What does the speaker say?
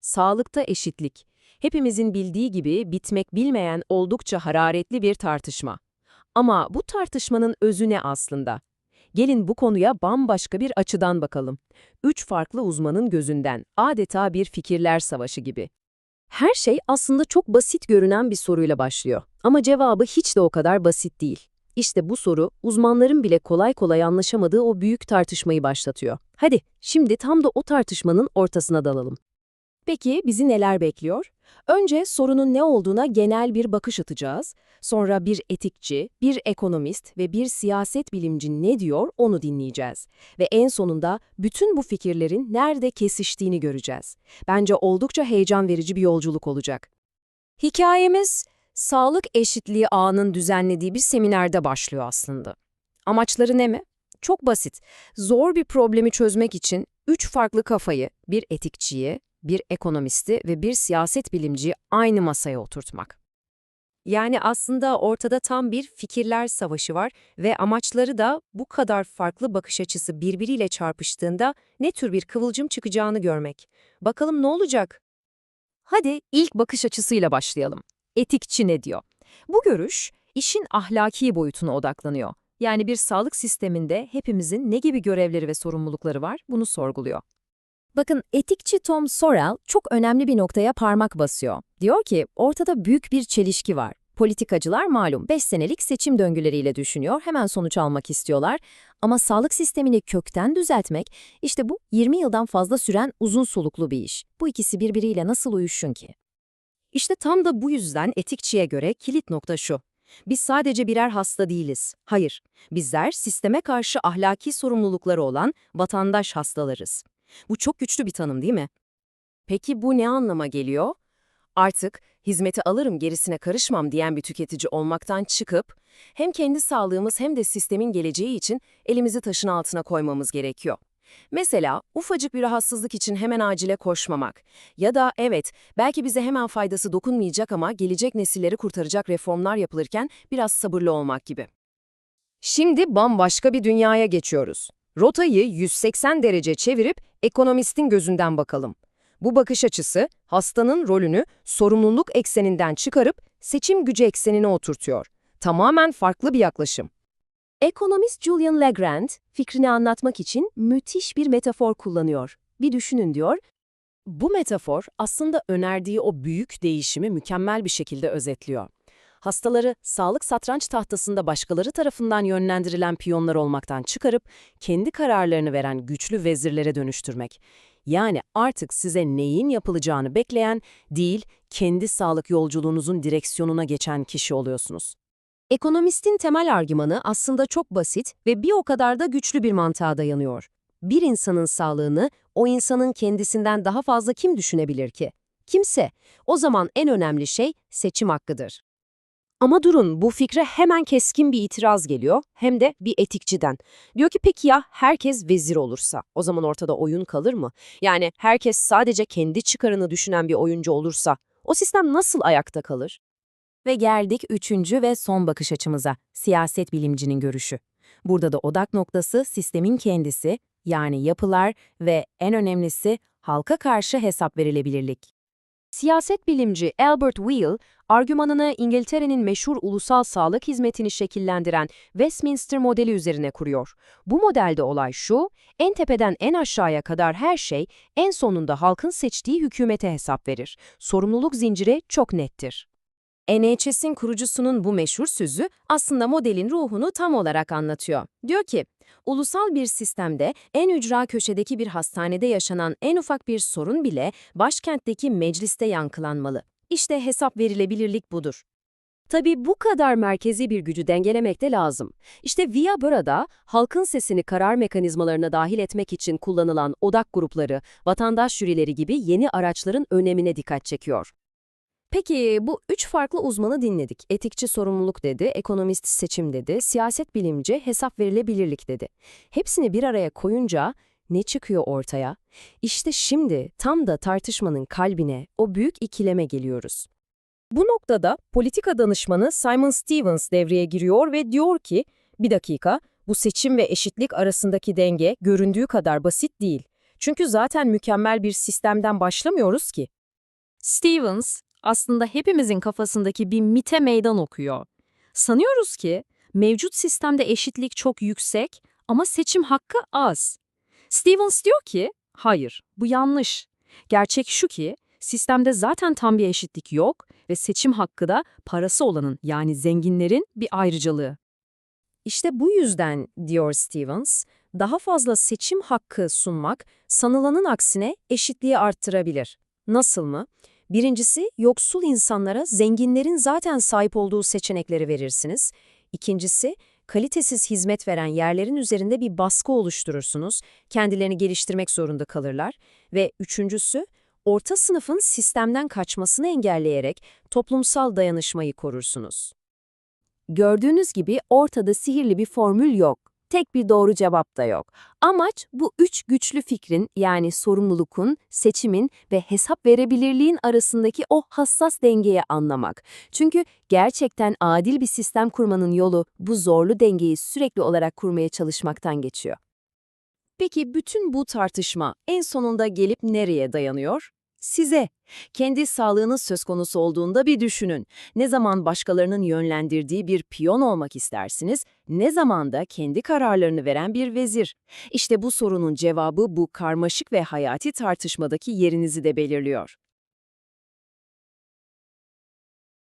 Sağlıkta eşitlik. Hepimizin bildiği gibi bitmek bilmeyen oldukça hararetli bir tartışma. Ama bu tartışmanın özü ne aslında? Gelin bu konuya bambaşka bir açıdan bakalım. Üç farklı uzmanın gözünden, adeta bir fikirler savaşı gibi. Her şey aslında çok basit görünen bir soruyla başlıyor. Ama cevabı hiç de o kadar basit değil. İşte bu soru, uzmanların bile kolay kolay anlaşamadığı o büyük tartışmayı başlatıyor. Hadi, şimdi tam da o tartışmanın ortasına dalalım. Peki bizi neler bekliyor? Önce sorunun ne olduğuna genel bir bakış atacağız. Sonra bir etikçi, bir ekonomist ve bir siyaset bilimci ne diyor onu dinleyeceğiz. Ve en sonunda bütün bu fikirlerin nerede kesiştiğini göreceğiz. Bence oldukça heyecan verici bir yolculuk olacak. Hikayemiz, sağlık eşitliği ağının düzenlediği bir seminerde başlıyor aslında. Amaçları ne mi? Çok basit. Zor bir problemi çözmek için üç farklı kafayı, bir etikçiyi, bir ekonomisti ve bir siyaset bilimciyi aynı masaya oturtmak. Yani aslında ortada tam bir fikirler savaşı var ve amaçları da bu kadar farklı bakış açısı birbiriyle çarpıştığında ne tür bir kıvılcım çıkacağını görmek. Bakalım ne olacak? Hadi ilk bakış açısıyla başlayalım. Etikçi ne diyor? Bu görüş, işin ahlaki boyutuna odaklanıyor. Yani bir sağlık sisteminde hepimizin ne gibi görevleri ve sorumlulukları var bunu sorguluyor. Bakın etikçi Tom Sorrell çok önemli bir noktaya parmak basıyor. Diyor ki ortada büyük bir çelişki var. Politikacılar malum 5 senelik seçim döngüleriyle düşünüyor, hemen sonuç almak istiyorlar. Ama sağlık sistemini kökten düzeltmek, işte bu 20 yıldan fazla süren uzun soluklu bir iş. Bu ikisi birbiriyle nasıl uyuşsun ki? İşte tam da bu yüzden etikçiye göre kilit nokta şu. Biz sadece birer hasta değiliz. Hayır, bizler sisteme karşı ahlaki sorumlulukları olan vatandaş hastalarız. Bu çok güçlü bir tanım değil mi? Peki bu ne anlama geliyor? Artık hizmeti alırım gerisine karışmam diyen bir tüketici olmaktan çıkıp hem kendi sağlığımız hem de sistemin geleceği için elimizi taşın altına koymamız gerekiyor. Mesela ufacık bir rahatsızlık için hemen acile koşmamak ya da evet belki bize hemen faydası dokunmayacak ama gelecek nesilleri kurtaracak reformlar yapılırken biraz sabırlı olmak gibi. Şimdi bambaşka bir dünyaya geçiyoruz. Rotayı 180 derece çevirip ekonomistin gözünden bakalım. Bu bakış açısı hastanın rolünü sorumluluk ekseninden çıkarıp seçim gücü eksenine oturtuyor. Tamamen farklı bir yaklaşım. Ekonomist Julian Legrand fikrini anlatmak için müthiş bir metafor kullanıyor. Bir düşünün diyor. Bu metafor aslında önerdiği o büyük değişimi mükemmel bir şekilde özetliyor. Hastaları sağlık satranç tahtasında başkaları tarafından yönlendirilen piyonlar olmaktan çıkarıp kendi kararlarını veren güçlü vezirlere dönüştürmek. Yani artık size neyin yapılacağını bekleyen değil, kendi sağlık yolculuğunuzun direksiyonuna geçen kişi oluyorsunuz. Ekonomistin temel argümanı aslında çok basit ve bir o kadar da güçlü bir mantığa dayanıyor. Bir insanın sağlığını o insanın kendisinden daha fazla kim düşünebilir ki? Kimse. O zaman en önemli şey seçim hakkıdır. Ama durun, bu fikre hemen keskin bir itiraz geliyor, hem de bir etikçiden. Diyor ki peki ya herkes vezir olursa, o zaman ortada oyun kalır mı? Yani herkes sadece kendi çıkarını düşünen bir oyuncu olursa, o sistem nasıl ayakta kalır? Ve geldik üçüncü ve son bakış açımıza, siyaset bilimcinin görüşü. Burada da odak noktası sistemin kendisi, yani yapılar ve en önemlisi halka karşı hesap verilebilirlik. Siyaset bilimci Albert Weil, argümanını İngiltere'nin meşhur ulusal sağlık hizmetini şekillendiren Westminster modeli üzerine kuruyor. Bu modelde olay şu, en tepeden en aşağıya kadar her şey en sonunda halkın seçtiği hükümete hesap verir. Sorumluluk zinciri çok nettir. NHS'in kurucusunun bu meşhur sözü aslında modelin ruhunu tam olarak anlatıyor. Diyor ki, ulusal bir sistemde en ücra köşedeki bir hastanede yaşanan en ufak bir sorun bile başkentteki mecliste yankılanmalı. İşte hesap verilebilirlik budur. Tabii bu kadar merkezi bir gücü dengelemek de lazım. İşte VIA burada halkın sesini karar mekanizmalarına dahil etmek için kullanılan odak grupları, vatandaş jürileri gibi yeni araçların önemine dikkat çekiyor. Peki bu üç farklı uzmanı dinledik. Etikçi sorumluluk dedi, ekonomist seçim dedi, siyaset bilimci hesap verilebilirlik dedi. Hepsini bir araya koyunca ne çıkıyor ortaya? İşte şimdi tam da tartışmanın kalbine, o büyük ikileme geliyoruz. Bu noktada politika danışmanı Simon Stevens devreye giriyor ve diyor ki, bir dakika, bu seçim ve eşitlik arasındaki denge göründüğü kadar basit değil. Çünkü zaten mükemmel bir sistemden başlamıyoruz ki. Stevens aslında hepimizin kafasındaki bir mite meydan okuyor. Sanıyoruz ki mevcut sistemde eşitlik çok yüksek ama seçim hakkı az. Stevens diyor ki, hayır bu yanlış. Gerçek şu ki sistemde zaten tam bir eşitlik yok ve seçim hakkı da parası olanın yani zenginlerin bir ayrıcalığı. İşte bu yüzden, diyor Stevens, daha fazla seçim hakkı sunmak sanılanın aksine eşitliği arttırabilir. Nasıl mı? Birincisi, yoksul insanlara zenginlerin zaten sahip olduğu seçenekleri verirsiniz. İkincisi, kalitesiz hizmet veren yerlerin üzerinde bir baskı oluşturursunuz, kendilerini geliştirmek zorunda kalırlar. Ve üçüncüsü, orta sınıfın sistemden kaçmasını engelleyerek toplumsal dayanışmayı korursunuz. Gördüğünüz gibi ortada sihirli bir formül yok. Tek bir doğru cevap da yok. Amaç bu üç güçlü fikrin yani sorumlulukun, seçimin ve hesap verebilirliğin arasındaki o hassas dengeyi anlamak. Çünkü gerçekten adil bir sistem kurmanın yolu bu zorlu dengeyi sürekli olarak kurmaya çalışmaktan geçiyor. Peki bütün bu tartışma en sonunda gelip nereye dayanıyor? Size. Kendi sağlığınız söz konusu olduğunda bir düşünün. Ne zaman başkalarının yönlendirdiği bir piyon olmak istersiniz, ne zaman da kendi kararlarını veren bir vezir. İşte bu sorunun cevabı bu karmaşık ve hayati tartışmadaki yerinizi de belirliyor.